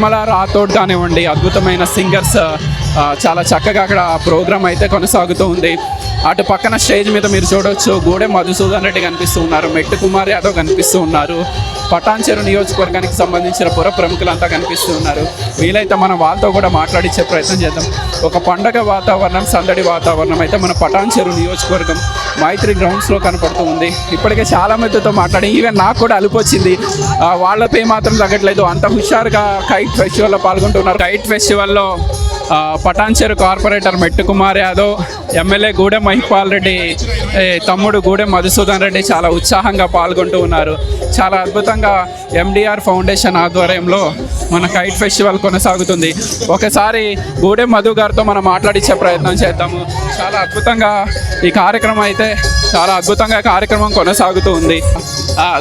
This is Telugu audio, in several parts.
నిర్మల రాథోడ్ కానివ్వండి అద్భుతమైన సింగర్స్ చాలా చక్కగా అక్కడ ప్రోగ్రామ్ అయితే కొనసాగుతూ ఉంది. అటు పక్కన స్టేజ్ మీద మీరు చూడొచ్చు గూడే మధుసూదన్ రెడ్డి కనిపిస్తూ ఉన్నారు మెట్టు కుమార్ యాదవ్ కనిపిస్తూ ఉన్నారు పటాన్చెరు నియోజకవర్గానికి సంబంధించిన పుర ప్రముఖులంతా కనిపిస్తూ ఉన్నారు. వీలైతే మనం వాళ్ళతో కూడా మాట్లాడించే ప్రయత్నం చేద్దాం. ఒక పండగ వాతావరణం సందడి వాతావరణం అయితే మన పటాన్చెరు నియోజకవర్గం మైత్రి గ్రౌండ్స్లో కనపడుతూ ఉంది. ఇప్పటికే చాలా మందితో మాట్లాడి ఈవెన్ నాకు కూడా అలిపొచ్చింది వాళ్ళపై మాత్రం తగ్గట్లేదు. అంత హుషారుగా కైట్ ఫెస్టివల్లో పాల్గొంటున్నారు. Kite ఫెస్టివల్లో Patancheru corporator Mettu Kumar Yadav MLA Gudem Mahipal Reddy తమ్ముడు గూడెం మధుసూదన్ రెడ్డి చాలా ఉత్సాహంగా పాల్గొంటూ ఉన్నారు. చాలా అద్భుతంగా ఎండిఆర్ ఫౌండేషన్ ఆధ్వర్యంలో మన కైట్ ఫెస్టివల్ కొనసాగుతుంది. ఒకసారి గూడెం మధు గారితో మనం మాట్లాడించే ప్రయత్నం చేద్దాము. చాలా అద్భుతంగా ఈ కార్యక్రమం అయితే చాలా అద్భుతంగా కార్యక్రమం కొనసాగుతూ ఉంది.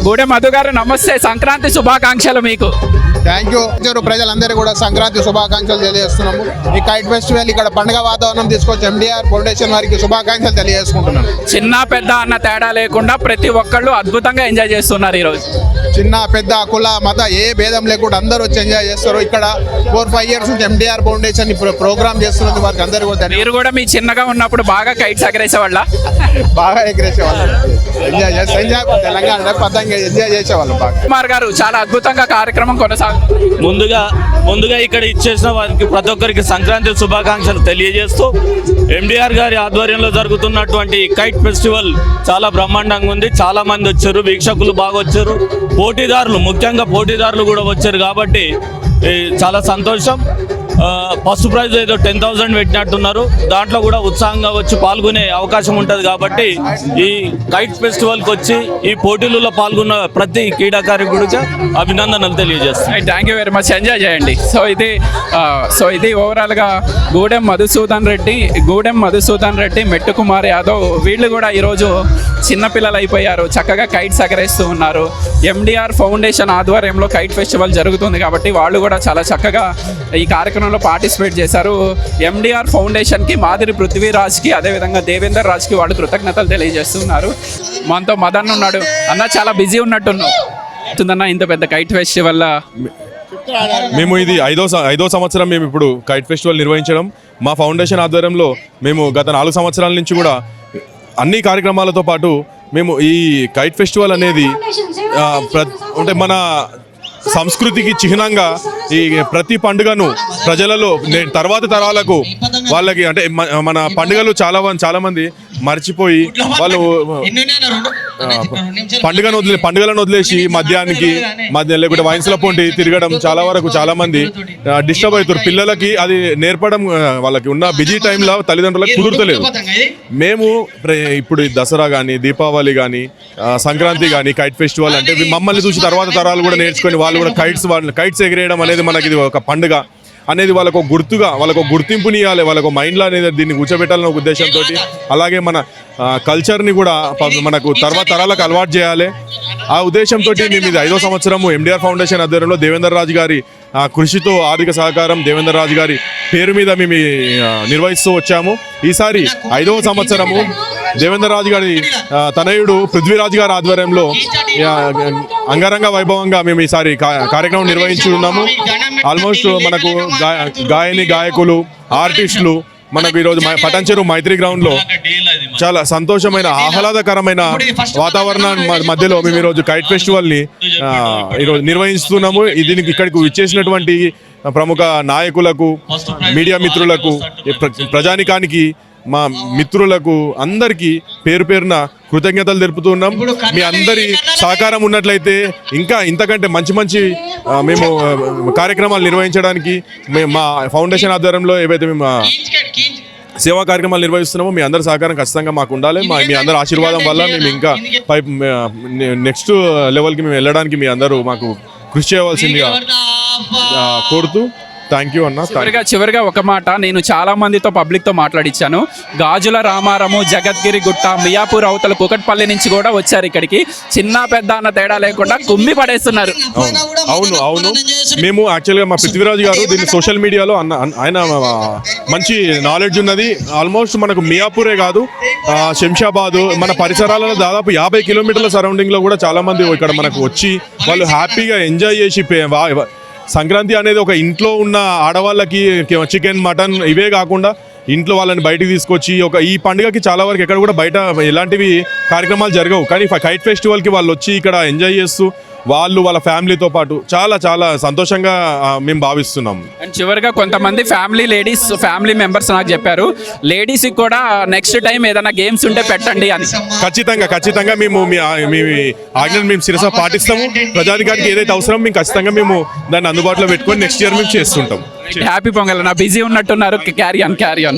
గూడెం మధు గారు నమస్తే. సంక్రాంతి శుభాకాంక్షలు మీకు. థ్యాంక్ యూ ప్రజలందరూ కూడా సంక్రాంతి శుభాకాంక్షలు తెలియజేస్తున్నాము. ఈ కైట్ ఫెస్టివల్ ఇక్కడ పండుగ వాతావరణం తీసుకొచ్చి ఎండిఆర్ ఫౌండేషన్ వారికి శుభాకాంక్షలు తెలియజేసుకుంటున్నాను. చిన్న పెద్ద అన్న తేడా లేకుండా ప్రతి ఒక్కళ్ళు అద్భుతంగా ఎంజాయ్ చేస్తున్నారు ఈరోజు. చిన్న పెద్ద కుల మత ఏ భేదం లేకుండా అందరూ వచ్చి ఎంజాయ్ చేస్తారు. ఇక్కడ ఫోర్ ఫైవ్ ఇయర్స్ నుంచి ఎండిఆర్ ఫౌండేషన్ ప్రోగ్రామ్ చేస్తున్నందుకు వారికి అందరూ కూడా. మీరు కూడా మీ చిన్నగా ఉన్నప్పుడు బాగా కైట్స్ ఎగరేసేవాళ్ళ? బాగా ఎగరేసేవాళ్ళు. ఎంజాయ్ చేస్తే ఎంజాయ్ తెలంగాణ పతంగా ఎంజాయ్ చేసేవాళ్ళు బాగా. కుమార్ గారు చాలా అద్భుతంగా కార్యక్రమం కొనసాగుతుంది. ముందుగా ముందుగా ఇక్కడ ఇచ్చేసిన వారికి ప్రతి ఒక్కరికి సంక్రాంతి శుభాకాంక్షలు తెలియజేస్తూ ఎండిఆర్ గారి ఆధ్వర్యంలో జరుగుతున్నటువంటి కైట్ ఫెస్టివల్ చాలా బ్రహ్మాండంగా ఉంది. చాలా మంది వచ్చారు వీక్షకులు బాగా వచ్చారు. పోటీదారులు ముఖ్యంగా పోటీదారులు కూడా వచ్చారు కాబట్టి చాలా సంతోషం. ఫస్ట్ ప్రైజ్ ఏదో టెన్ థౌసండ్ పెట్టినట్టున్నారు. దాంట్లో కూడా ఉత్సాహంగా వచ్చి పాల్గొనే అవకాశం ఉంటుంది కాబట్టి ఈ కైట్ ఫెస్టివల్కి వచ్చి ఈ పోటీలలో పాల్గొన్న ప్రతి క్రీడాకారుడికి అభినందనలు తెలియజేస్తాను. Thank you very much enjoy చేయండి. సో ఇది సో ఇది ఓవరాల్గా గూడెం మధుసూదన్ రెడ్డి గూడెం మధుసూదన్ రెడ్డి మెట్టు కుమార్ యాదవ్ వీళ్ళు కూడా ఈరోజు చిన్నపిల్లలు అయిపోయారు. చక్కగా కైట్స్ ఎగరేస్తూ ఉన్నారు. ఎండిఆర్ ఫౌండేషన్ ఆధ్వర్యంలో కైట్ ఫెస్టివల్ జరుగుతుంది కాబట్టి వాళ్ళు కూడా చాలా చక్కగా ఈ కార్యక్రమం కార్యక్రమంలో పార్టిసిపేట్ చేశారు. ఎండిఆర్ ఫౌండేషన్కి మాదిరి పృథ్వీరాజ్కి అదేవిధంగా దేవేందర్ రాజ్కి వాళ్ళు కృతజ్ఞతలు తెలియజేస్తున్నారు. మనతో మదన్ ఉన్నాడు. అన్న చాలా బిజీ ఉన్నట్టున్నావు. అవుతుందన్న ఇంత పెద్ద కైట్ ఫెస్టివల్ మేము ఇది ఐదో ఐదో సంవత్సరం మేము ఇప్పుడు కైట్ ఫెస్టివల్ నిర్వహించడం. మా ఫౌండేషన్ ఆధ్వర్యంలో మేము గత నాలుగు సంవత్సరాల నుంచి కూడా అన్ని కార్యక్రమాలతో పాటు మేము ఈ కైట్ ఫెస్టివల్ అనేది అంటే మన సంస్కృతికి చిహ్నంగా ఈ ప్రతి పండుగను ప్రజలలో తర్వాత తరాలకు వాళ్ళకి అంటే మన పండుగలు చాలా చాలా మంది మర్చిపోయి వాళ్ళు పండుగను వదిలే పండుగలను వదిలేసి మద్యానికి మధ్య లేకుంటే వైన్స్ల పొంటి తిరగడం చాలా వరకు చాలా మంది డిస్టర్బ్ అవుతారు. పిల్లలకి అది నేర్పడం వాళ్ళకి ఉన్న బిజీ టైంలో తల్లిదండ్రులకు కుదురుతలేదు. మేము ఇప్పుడు దసరా కానీ దీపావళి కానీ సంక్రాంతి కానీ కైట్ ఫెస్టివల్ అంటే మమ్మల్ని చూసి తర్వాత తరాలు కూడా నేర్చుకొని వాళ్ళు కూడా కైట్స్ వాళ్ళు కైట్స్ ఎగిరేయడం అనేది మనకి ఇది ఒక పండుగ. అనేది వాళ్ళకు గుర్తుగా వాళ్ళకు గుర్తింపుని ఇవ్వాలి వాళ్ళకు మైండ్లో అనేది దీన్ని కూర్చోబెట్టాలనే ఒక ఉద్దేశంతో అలాగే మన కల్చర్ని కూడా ప- మనకు తర్వాత తరాలకు అలవాటు చేయాలి. ఆ ఉద్దేశంతో మేము ఇది ఐదో సంవత్సరము ఎండిఆర్ ఫౌండేషన్ ఆధ్వర్యంలో దేవేందర్ రాజు గారి ఆ, కృషితో ఆర్థిక సహకారం దేవేందర్ రాజు గారి పేరు మీద మేము నిర్వహిస్తూ వచ్చాము. ఈసారి ఐదవ సంవత్సరము దేవేందర్ రాజు గారి తనయుడు పృథ్వీరాజు గారి ఆధ్వర్యంలో అంగరంగ వైభవంగా మేము ఈసారి కార్యక్రమం నిర్వహించి ఉన్నాము. ఆల్మోస్ట్ మనకు గా- గాయని గాయకులు ఆర్టిస్టులు మనకు ఈరోజు మ- పటాన్చెరు మైత్రి గ్రౌండ్లో చాలా సంతోషమైన ఆహ్లాదకరమైన వాతావరణం మధ్యలో మేము ఈరోజు కైట్ ఫెస్టివల్ని ఆ, ఈరోజు నిర్వహిస్తున్నాము. దీనికి ఇక్కడికి ఇచ్చేసినటువంటి ప్రముఖ నాయకులకు మీడియా మిత్రులకు ప్రజానికానికి మా మిత్రులకు అందరికీ పేరు పేరున కృతజ్ఞతలు తెలుపుతున్నాం మీ అందరి సహకారం ఉన్నట్లయితే ఇంకా ఇంతకంటే మంచి మంచి మేము కార్యక్రమాలు నిర్వహించడానికి మేము మా ఫౌండేషన్ ఆధ్వర్యంలో ఏవైతే మేము సేవా కార్యక్రమాలు నిర్వహిస్తున్నామో మీ అందరి సహకారం ఖచ్చితంగా మాకు ఉండాలి. మా మీ అందరి ఆశీర్వాదం వల్ల మేము ఇంకా పై నెక్స్ట్ లెవెల్కి మేము వెళ్ళడానికి మీ అందరూ మాకు కృషి చేయవలసిందిగా కోరుతూ థ్యాంక్ యూ అన్న. చివరిగా చివరిగా ఒక మాట నేను చాలా మందితో పబ్లిక్తో మాట్లాడించాను గాజుల రామారము జగద్గిరి గుట్ట మియాపూర్ అవతల కుకట్పల్లి నుంచి కూడా వచ్చారు ఇక్కడికి. చిన్న పెద్ద అన్న తేడా లేకుండా కుమ్మి పడేస్తున్నారు. అవును. అవును మేము యాక్చువల్గా మా పృథ్వీరాజు గారు దీన్ని సోషల్ మీడియాలో అన్న ఆయన మంచి నాలెడ్జ్ ఉన్నది. ఆల్మోస్ట్ మనకు మియాపూరే కాదు శంషాబాద్ మన పరిసరాలలో దాదాపు యాభై కిలోమీటర్ల సరౌండింగ్లో కూడా చాలా మంది ఇక్కడ మనకు వచ్చి వాళ్ళు హ్యాపీగా ఎంజాయ్ చేసి సంక్రాంతి అనేది ఒక ఇంట్లో ఉన్న ఆడవాళ్ళకి చికెన్ మటన్ ఇవే కాకుండా ఇంట్లో వాళ్ళని బయటికి తీసుకొచ్చి ఒక ఈ పండుగకి చాలా వరకు ఎక్కడ కూడా బయట ఎలాంటివి కార్యక్రమాలు జరగవు. కానీ కైట్ ఫెస్టివల్కి వాళ్ళు వచ్చి ఇక్కడ ఎంజాయ్ చేస్తూ వాళ్ళు వాళ్ళ ఫ్యామిలీతో పాటు చాలా చాలా సంతోషంగా మేము భావిస్తున్నాం. అండ్ చివరిగా కొంతమంది ఫ్యామిలీ లేడీస్ ఫ్యామిలీ మెంబర్స్ నాకు చెప్పారు లేడీస్కి కూడా నెక్స్ట్ టైం ఏదైనా గేమ్స్ ఉంటే పెట్టండి అని. ఖచ్చితంగా ఖచ్చితంగా మేము మీ మీ ఆజ్ఞను మేము శిరస పాటిస్తాము. ప్రజాధికారికి ఏదైతే అవసరం మేము ఖచ్చితంగా మేము దాన్ని అందుబాటులో పెట్టుకొని నెక్స్ట్ ఇయర్ మేము చేస్తుంటాం. హ్యాపీ పొంగల్ నా బిజీ ఉన్నట్టున్నారు క్యారీ ఆన్ క్యారీ ఆన్